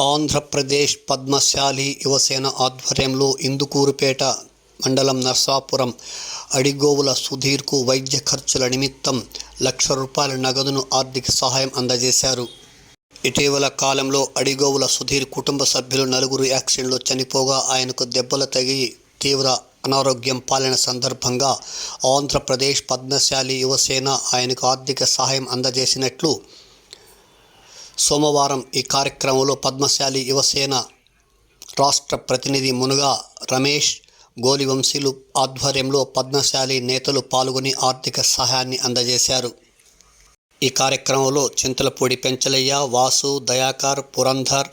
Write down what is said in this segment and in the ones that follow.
ఆంధ్రప్రదేశ్ పద్మశాలి యువసేన ఆధ్వర్యంలో ఇందుకూరుపేట మండలం నర్సాపురం అడిగోవుల సుధీర్కు వైద్య ఖర్చుల నిమిత్తం లక్ష రూపాయల నగదును ఆర్థిక సహాయం అందజేశారు. ఇటీవల కాలంలో అడిగోవుల సుధీర్ కుటుంబ సభ్యులు నలుగురు యాక్సిడెంట్లో చనిపోగా ఆయనకు దెబ్బలు తగి తీవ్ర అనారోగ్యం పాలన సందర్భంగా ఆంధ్రప్రదేశ్ పద్మశాలి యువసేన ఆయనకు ఆర్థిక సహాయం అందజేసినట్లు సోమవారం ఈ కార్యక్రమంలో పద్మశాలి యువసేన రాష్ట్ర ప్రతినిధి మునుగా రమేష్ గోలివంశీలు ఆధ్వర్యంలో పద్మశాలి నేతలు పాల్గొని ఆర్థిక సహాయాన్ని అందజేశారు. ఈ కార్యక్రమంలో చింతలపూడి పెంచలయ్య వాసు దయాకర్ పురంధర్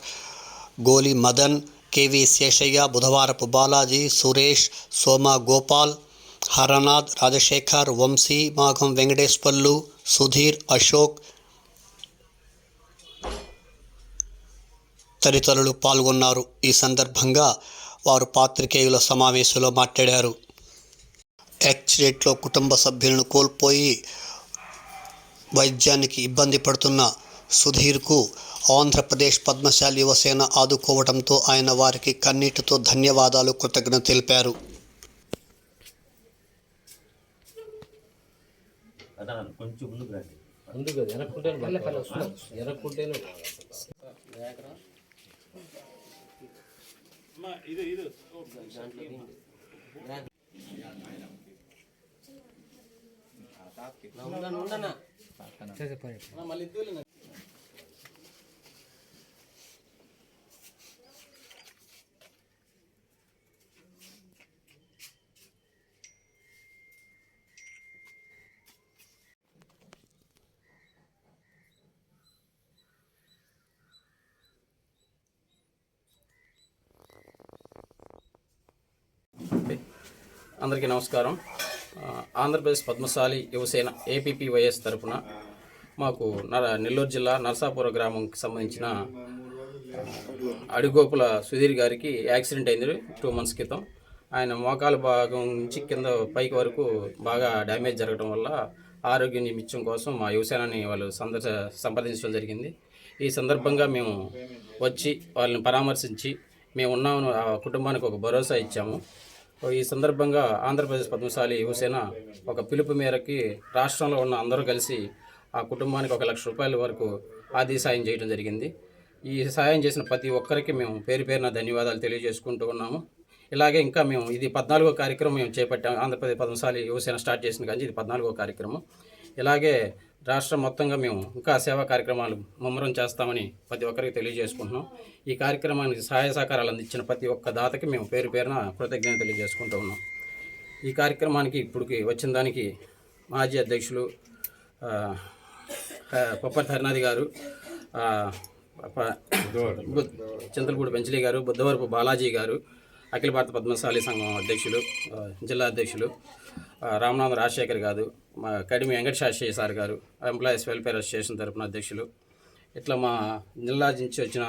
గోలి మదన్ కేవి శేషయ్య బుధవారపు బాలాజీ సురేష్ సోమ గోపాల్ హరనాథ్ రాజశేఖర్ వంశీ మాఘం వెంకటేశ్వర్లు సుధీర్ అశోక్ తదితరులు పాల్గొన్నారు. ఈ సందర్భంగా వారు పాత్రికేయుల సమావేశంలో మాట్లాడారు. యాక్సిడెంట్లో కుటుంబ సభ్యులను కోల్పోయి వైద్యానికి ఇబ్బంది పడుతున్న సుధీర్కు ఆంధ్రప్రదేశ్ పద్మశాలి యువసేన ఆదుకోవడంతో ఆయన వారికి కన్నీటితో ధన్యవాదాలు కృతజ్ఞత తెలిపారు. కొంచెం ముందుకు రండి. ముందుగా వెనక్కుంటేనే వెనక్కుంటేనే మళ్ళీ అందరికీ నమస్కారం. ఆంధ్రప్రదేశ్ పద్మశాలి యువసేన ఏపీపీవైఎస్ తరఫున మాకు నెల్లూరు జిల్లా నరసాపుర గ్రామంకి సంబంధించిన అడుగోపుల అడిగోపుల సుధీర్ గారికి యాక్సిడెంట్ అయింది టూ మంత్స్ క్రితం. ఆయన మోకాల భాగం నుంచి కింద పైకి వరకు బాగా డ్యామేజ్ జరగడం వల్ల ఆరోగ్య నిమిత్యం కోసం మా యువసేనని వాళ్ళు సందర్శ సంప్రదించడం జరిగింది. ఈ సందర్భంగా మేము వచ్చి వాళ్ళని పరామర్శించి మేము ఉన్నామని ఆ కుటుంబానికి ఒక భరోసా ఇచ్చాము. ఈ సందర్భంగా ఆంధ్రప్రదేశ్ పద్మశాలి యువసేన ఒక పిలుపు మేరకి రాష్ట్రంలో ఉన్న అందరూ కలిసి ఆ కుటుంబానికి ఒక లక్ష రూపాయల వరకు ఆది సాయం చేయడం జరిగింది. ఈ సాయం చేసిన ప్రతి ఒక్కరికి మేము పేరు పేరున ధన్యవాదాలు తెలియజేసుకుంటూ ఉన్నాము. ఇలాగే ఇంకా మేము ఇది పద్నాలుగో కార్యక్రమం మేము చేపట్టాము. ఆంధ్రప్రదేశ్ పద్మశాలి యువసేన స్టార్ట్ చేసిన కానీ ఇది పద్నాలుగో కార్యక్రమం. ఇలాగే రాష్ట్రం మొత్తంగా మేము ఇంకా సేవా కార్యక్రమాలు ముమ్మరం చేస్తామని ప్రతి ఒక్కరికి తెలియజేసుకుంటున్నాం. ఈ కార్యక్రమానికి సహాయ సహకారాలు అందించిన ప్రతి ఒక్క దాతకి మేము పేరు పేరున కృతజ్ఞత తెలియజేసుకుంటూ ఉన్నాం. ఈ కార్యక్రమానికి ఇప్పుడుకి వచ్చిన దానికి మాజీ అధ్యక్షులు కొప్పటి ధర్నాది హరినాథ్ గారు చింతలపూడి పెంచలి గారు బుద్ధవరపు బాలాజీ గారు అఖిల భారత పద్మశాలి సంఘం అధ్యక్షులు జిల్లా అధ్యక్షులు రామనాథ్ రాజశేఖర్ గారు మా Kadimi Venkata Sastry sir garu employees welfare association తరపున అధ్యక్షులు. ఇట్లా మా జిల్లా నుంచి వచ్చిన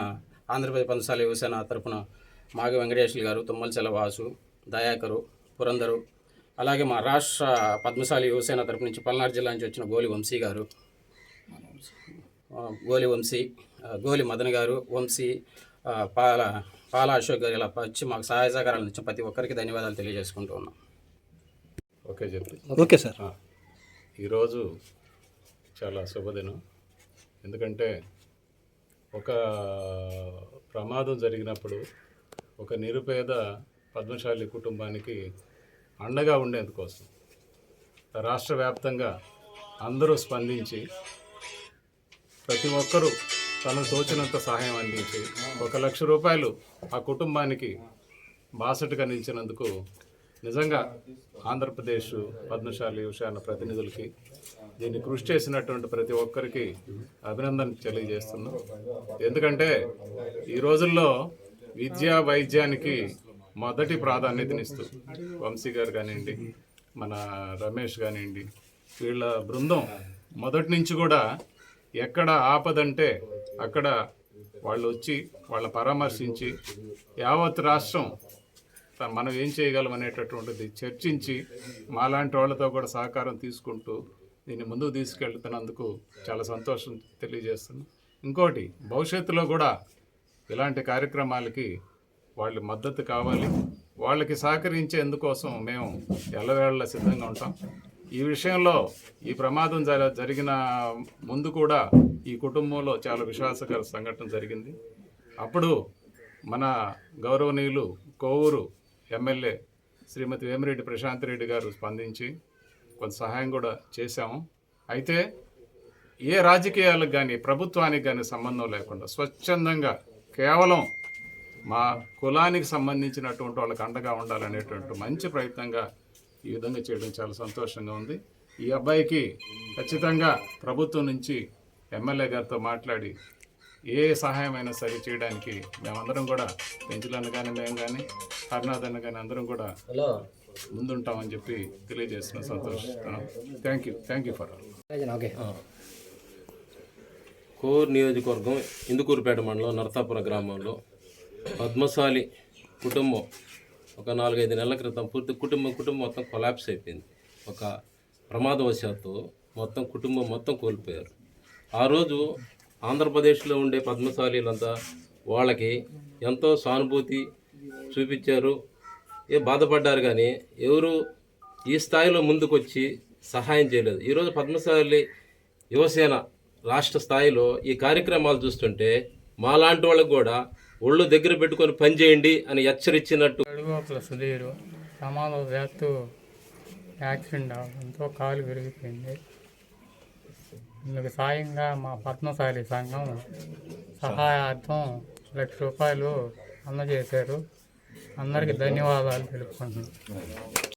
ఆంధ్రప్రదేశ్ పద్మశాలి యువసేన తరపున మాగ వెంకటేశ్వర గారు తుమ్మలచెల వాసు దయాకరు పురందరు అలాగే మా రాష్ట్ర పద్మశాలి యువసేన తరపు నుంచి పల్నాడు జిల్లా నుంచి వచ్చిన గోలి వంశీ గారు గోలి వంశీ గోలి మదన్ గారు వంశీ పాల పాల అశోక్ గారు ఇలా వచ్చి మాకు సహాయ సహకారాలు ఇచ్చిన ప్రతి ఒక్కరికి ధన్యవాదాలు తెలియజేసుకుంటూ ఉన్నాం. ఓకే చెప్పి. ఓకే. సార్. ఈరోజు చాలా శుభదినం. ఎందుకంటే ఒక ప్రమాదం జరిగినప్పుడు ఒక నిరుపేద పద్మశాలి కుటుంబానికి అండగా ఉండేందుకోసం రాష్ట్ర వ్యాప్తంగా అందరూ స్పందించి ప్రతి ఒక్కరూ తనకు తోచినంత సహాయం అందించి ఒక లక్ష రూపాయలు ఆ కుటుంబానికి బాసటగా నిలిచినందుకు నిజంగా ఆంధ్రప్రదేశ్ పద్మశాలి విషయాల ప్రతినిధులకి దీన్ని కృషి చేసినటువంటి ప్రతి ఒక్కరికి అభినందన తెలియజేస్తున్నాం. ఎందుకంటే ఈ రోజుల్లో విద్యా వైద్యానికి మొదటి ప్రాధాన్యతనిస్తూ వంశీ గారు కానివ్వండి మన రమేష్ కానివ్వండి వీళ్ళ బృందం మొదటి నుంచి కూడా ఎక్కడ ఆపదంటే అక్కడ వాళ్ళు వచ్చి వాళ్ళ పరామర్శించి యావత్ రాష్ట్రం మనం ఏం చేయగలం అనేటటువంటిది చర్చించి మాలాంటి వాళ్ళతో కూడా సహకారం తీసుకుంటూ దీన్ని ముందుకు తీసుకెళ్తున్నందుకు చాలా సంతోషం తెలియజేస్తున్నాం. ఇంకోటి భవిష్యత్తులో కూడా ఇలాంటి కార్యక్రమాలకి వాళ్ళ మద్దతు కావాలి. వాళ్ళకి సహకరించేందుకోసం మేము ఎల్లవేళ సిద్ధంగా ఉంటాం. ఈ విషయంలో ఈ ప్రమాదం జర జరిగిన ముందు కూడా ఈ కుటుంబంలో చాలా విశ్వాసకర సంఘటన జరిగింది. అప్పుడు మన గౌరవనీయులు కోవూరు ఎమ్మెల్యే శ్రీమతి వేమిరెడ్డి ప్రశాంత్ రెడ్డి గారు స్పందించి కొంత సహాయం కూడా చేశాము. అయితే ఏ రాజకీయాలకు కానీ ప్రభుత్వానికి కానీ సంబంధం లేకుండా స్వచ్ఛందంగా కేవలం మా కులానికి సంబంధించినటువంటి వాళ్ళకి అండగా ఉండాలనేటువంటి మంచి ప్రయత్నంగా ఈ విధంగా చేయడం చాలా సంతోషంగా ఉంది. ఈ అబ్బాయికి ఖచ్చితంగా ప్రభుత్వం నుంచి ఎమ్మెల్యే గారితో మాట్లాడి ఏ సహాయమైనా సరే చేయడానికి మేమందరం కూడా పెంచులను కానీ మేము కానీ హరినాథన్ కానీ అందరం కూడా హలో. ముందుంటామని చెప్పి తెలియజేస్తున్నాం సంతోషిస్తున్నాం. Thank you thank you for all okay. Core నియోజకవర్గం ఇందుకూరుపేట మండలం నరసాపుర గ్రామంలో పద్మశాలి కుటుంబం ఒక నాలుగైదు నెలల క్రితం పూర్తి కుటుంబం కుటుంబం మొత్తం కొలాప్స్ అయిపోయింది. ఒక ప్రమాదవశాత్తు మొత్తం కుటుంబం మొత్తం కోల్పోయారు. ఆ రోజు ఆంధ్రప్రదేశ్లో ఉండే పద్మశాలీలంతా వాళ్ళకి ఎంతో సానుభూతి చూపించారు. ఏ బాధపడ్డారు కానీ ఎవరు ఈ స్థాయిలో ముందుకొచ్చి సహాయం చేయలేదు. ఈరోజు పద్మశాలి యువసేన రాష్ట్ర స్థాయిలో ఈ కార్యక్రమాలు చూస్తుంటే మాలాంటి వాళ్ళకు కూడా ఒళ్ళు దగ్గర పెట్టుకొని పనిచేయండి అని హెచ్చరించినట్టు అడుగోపల సుధీరు యాక్సిడెంట్ అవడంతో కాలు విరిగిపోయింది. ఇందుకు సాయంగా మా పద్మశాలి సంఘం సహాయార్థం లక్ష రూపాయలు అందజేశారు. అందరికీ ధన్యవాదాలు తెలుపుకుంటున్నాను.